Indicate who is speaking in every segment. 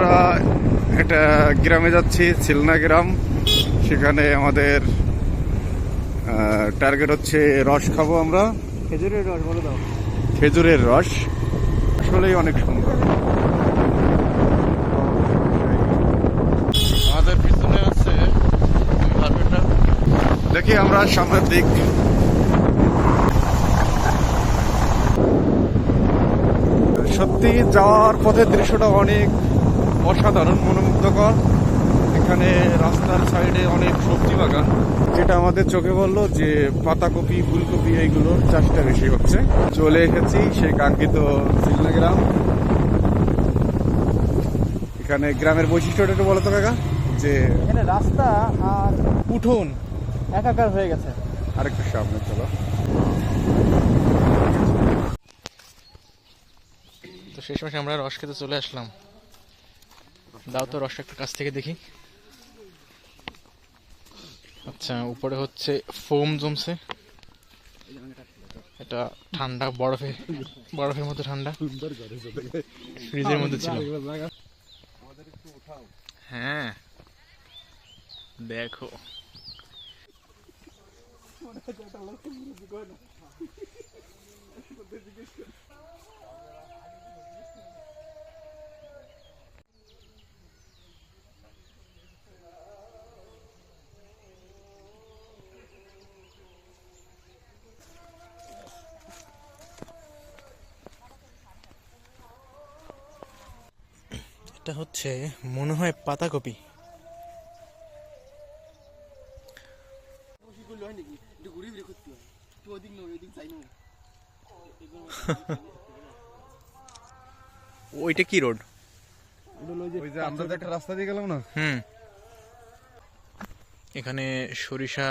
Speaker 1: আমরা একটা গ্রামে যাচ্ছি ছিলনা গ্রাম। সেখানে আমাদের টার্গেট হচ্ছে রস খাব আমরা।
Speaker 2: খেজুরের রস বলে দাও।
Speaker 1: খেজুরের রস আসলেই অনেক সুন্দর। আমাদের পিছনে আছে দেখি আমরা সামনের দিক। সত্যি যাওয়ার পথে দৃশ্যটা অনেক অসাধারণ মনোমুগ্ধকর। এখানে রাস্তার সাইডে অনেক সবজি বাগান। যেটা আমাদের চোখে বলল যে পাতাকপি ফুলকপি এইগুলোর চাষটা বেশি হচ্ছে। চলে এসেছি সেই কাঙ্ক্ষিত সিলনা গ্রাম। এখানে গ্রামের বৈশিষ্ট্যটা একটু বলো তো কাকা যে
Speaker 2: এখানে রাস্তা আর উঠোন। একাকার হয়ে গেছে।
Speaker 1: আরেকটু সামনে চলো।
Speaker 3: তো সময় আমরা রস খেতে চলে আসলাম। দাও তো রসটা একটু কাছ থেকে দেখি। আচ্ছা উপরে হচ্ছে ফোম জমছে। এটা ঠান্ডা, বরফে, বরফের মতো ঠান্ডা। ফ্রিজের মধ্যে ছিল। হ্যাঁ। দেখো। এটা হচ্ছে মনে হয় পাতাকপি। ওইটা কি রোড?
Speaker 1: ওই আমরা একটা রাস্তা দিয়ে গেলাম না?
Speaker 3: হুম। এখানে সরিষা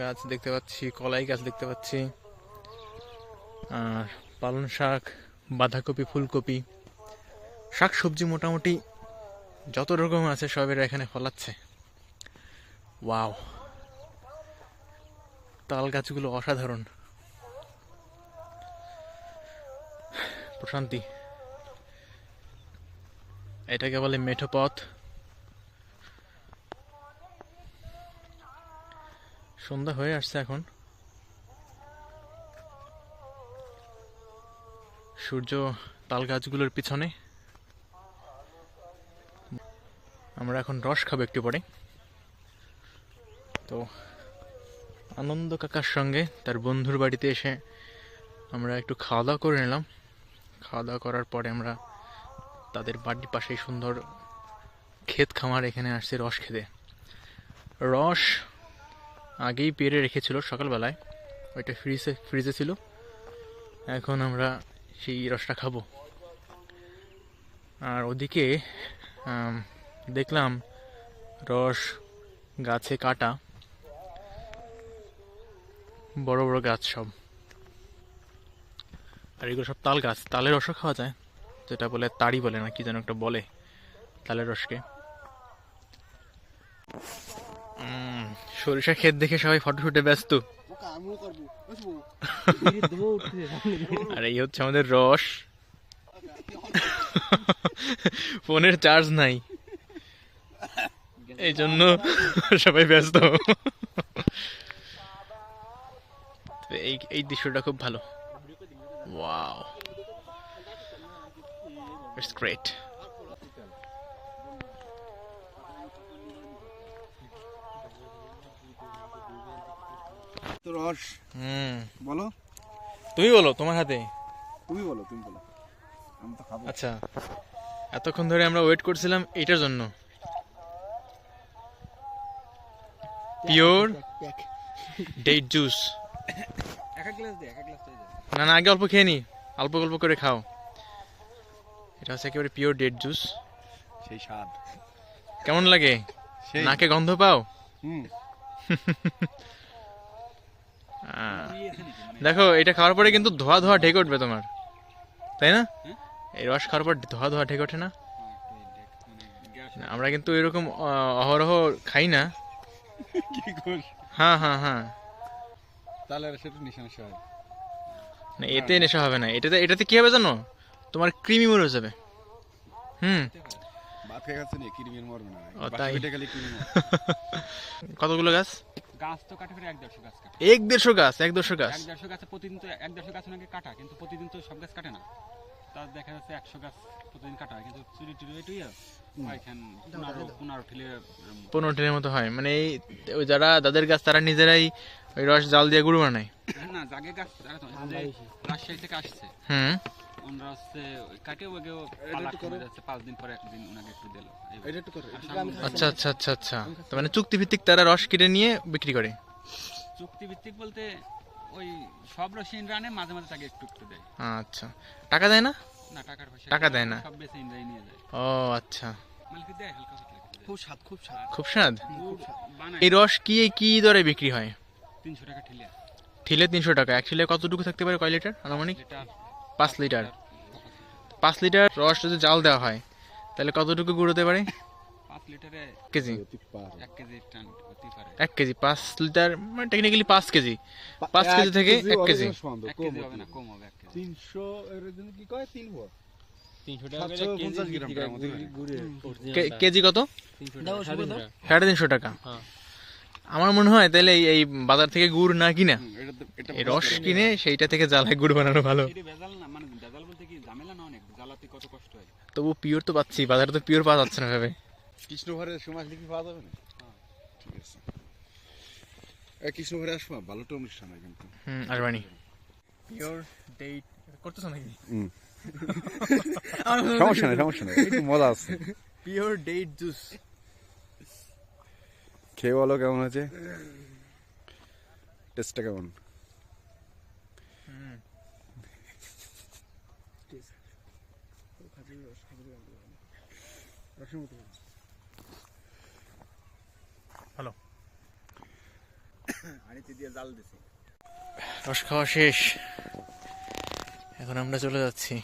Speaker 3: গাছ দেখতে পাচ্ছি কলাই গাছ দেখতে পাচ্ছি আর পালং শাক বাঁধাকপি ফুলকপি। শাক সবজি মোটামুটি যত রকম আছে সবের এখানে ফলাচ্ছে। ওয়াও। তাল গাছগুলো অসাধারণ। প্রশান্তি। এটাকে বলে মেঠো পথ। সন্ধ্যা হয়ে আসছে এখন। সূর্য তাল গাছগুলোর পিছনে। আমরা এখন রস খাব একটু পরে। তো আনন্দ কাকার সঙ্গে তার বন্ধুর বাড়িতে এসে আমরা একটু খাওয়া দাওয়া করে নিলাম। খাওয়া দাওয়া করার পরে আমরা তাদের বাড়ির পাশেই সুন্দর ক্ষেত খামার এখানে আসছে রস খেতে। রস আগেই পেরে রেখেছিল সকালবেলায়, ওইটা ফ্রিজে ফ্রিজে ছিল। এখন আমরা সেই রসটা খাব। আর ওদিকে দেখলাম রস গাছে কাটা। বড় বড় গাছ সব। আর এগুলো সব তাল গাছ। তালের রসও খাওয়া যায়। যেটা বলে তাড়ি বলে না, কি যেন একটা বলে তালের রসকে। সরিষা ক্ষেত দেখে সবাই ফটো শুটে ব্যস্ত। আর এই হচ্ছে আমাদের রস। ফোনের চার্জ নাই। এই জন্য সবাই ব্যস্ত। এই এই দৃশ্যটা খুব ভালো। ওয়াও ইটস গ্রেট
Speaker 1: রস
Speaker 3: হুম।
Speaker 1: বলো।
Speaker 3: তুমি বলো তোমার হাতে?
Speaker 1: তুমি বলো তুমি বলো। আমি তো খাব।
Speaker 3: আচ্ছা। এতক্ষণ ধরে আমরা ওয়েট করছিলাম এইটার জন্য। পিওর ডেট জুস
Speaker 2: এক এক গ্লাস দে এক এক গ্লাস চাই
Speaker 3: না না আগে অল্প খেয়ে নি। অল্প অল্প করে খাও। এটা হচ্ছে একেবারে পিওর ডেট জুস
Speaker 1: সেই স্বাদ।
Speaker 3: কেমন লাগে? নাকে গন্ধ পাও? দেখো এটা খাওয়ার পরে কিন্তু ধোয়া ধোয়া ঢেকে উঠবে তোমার। তাই না? এই রস খাওয়ার পর ধোয়া ধোয়া ঢেকে ওঠে না? আমরা কিন্তু এরকম অহরহ খাই না।
Speaker 1: কি কর
Speaker 3: হ্যাঁ হ্যাঁ হ্যাঁ।
Speaker 1: তাহলে আর সেটা নিশান হয়
Speaker 3: না এতে নেশা হবে না। এটাতে এটাতে কি হবে জানো? তোমার ক্রিমি মরে যাবে। হুম।
Speaker 1: ভাত খেয়ে গেছে নি কিরমির মরবে না।
Speaker 3: ও, তাই?
Speaker 1: বাকি পেটে গেলে
Speaker 3: কতগুলো গাছ?
Speaker 4: গাছ তো কাটে করে এক দেড়শো গাছ কাটে।
Speaker 3: এক দেড়শো গাছ এক দেড়শো গাছ।
Speaker 4: এক দেড়শো গাছে প্রতিদিন তো এক দেড়শো গাছ কাটা কিন্তু প্রতিদিন তো সব গাছ কাটে না। তার দেখা যাচ্ছে একশো গাছ প্রতিদিন কাটা হয় কিন্তু চুরি টুরি এটুই পনেরো
Speaker 3: টিনের মতো হয়। মানে এই ওই যারা যাদের গাছ তারা নিজেরাই ওই রস জাল দিয়ে গুঁড়ো বানায়।
Speaker 4: না জাগে গাছ তারা তো রাজশাহী থেকে আসছে।
Speaker 3: হুম।
Speaker 4: ওনারা হচ্ছে ওকে পালা করে যাচ্ছে পাঁচ দিন পরে একদিন ওনাকে একটু দিল।
Speaker 3: আচ্ছা আচ্ছা আচ্ছা আচ্ছা। মানে চুক্তি ভিত্তিক তারা রস কেটে নিয়ে বিক্রি করে।
Speaker 4: চুক্তি ভিত্তিক বলতে ওই সব রসিন রানে মাঝে মাঝে তাকে একটু একটু দেয়।
Speaker 3: আচ্ছা। টাকা দেয় না?
Speaker 4: না টাকার পয়সা
Speaker 3: টাকা দেয় না?
Speaker 4: সব বেশি ইন্দ্রাই নিয়ে যায়।
Speaker 3: ও আচ্ছা।
Speaker 4: মালিক দেয় হালকা পাতলা
Speaker 2: খুব স্বাদ খুব স্বাদ।
Speaker 3: খুব স্বাদ? এই রস কি কি দরে বিক্রি হয়?
Speaker 4: তিনশো টাকা ঠিলিয়া
Speaker 3: ঠিলে তিনশো টাকা। এক ঠিলে কতটুকু থাকতে পারে কয় লিটার আনুমানিক? পাঁচ লিটার। পাঁচ লিটার। রস যদি জাল দেওয়া হয় তাহলে কতটুকু গুঁড়ো হতে পারে?
Speaker 4: পাঁচ লিটারে
Speaker 3: কেজি?
Speaker 4: এক কেজি টান হতে পারে।
Speaker 3: এক কেজি পাঁচ লিটার মানে টেকনিক্যালি পাঁচ কেজি। পাঁচ কেজি থেকে এক কেজি।
Speaker 4: এক কেজি হবে না কম হবে এক কেজি।
Speaker 2: তিনশো এর জন্য কি কয়? তিন ভর
Speaker 1: সাতশো পঞ্চাশ গ্রাম টাকার মতো। করে।
Speaker 3: কে- কেজি কত? সাড়ে তিনশো টাকা। আমার মনে হয় তাহলে এই- বাজার থেকে গুড় না কিনা। রস কিনে সেইটা থেকে জ্বালায় গুড় বানানো ভালো।
Speaker 4: মানে ভেজাল বলতে কি ঝামেলা না অনেক? জ্বালাতে কত কষ্ট হয়?
Speaker 3: তবু পিওর তো পাচ্ছি বাজারে তো পিওর পাওয়া যাচ্ছে না ভাবে
Speaker 1: কৃষ্ণভরের সময় আসলে কি পাওয়া যাবে না ঠিক আছে। কৃষ্ণভরে আসব ভালো তো অনুষ্ঠান হয় কিন্তু।
Speaker 3: হুম আসবানি। পিওর ডেট করতেছো নাকি?
Speaker 1: সমস্যা নেই সমস্যা নেই একটু মজা আছে।
Speaker 3: পিওর ডেট জুস
Speaker 1: খেয়ে বলো কেমন আছে টেস্টটা কেমন?
Speaker 3: ভালো
Speaker 2: আড়িতে দিয়ে জাল দিছি।
Speaker 3: রস খাওয়া শেষ। এখন আমরা চলে যাচ্ছি।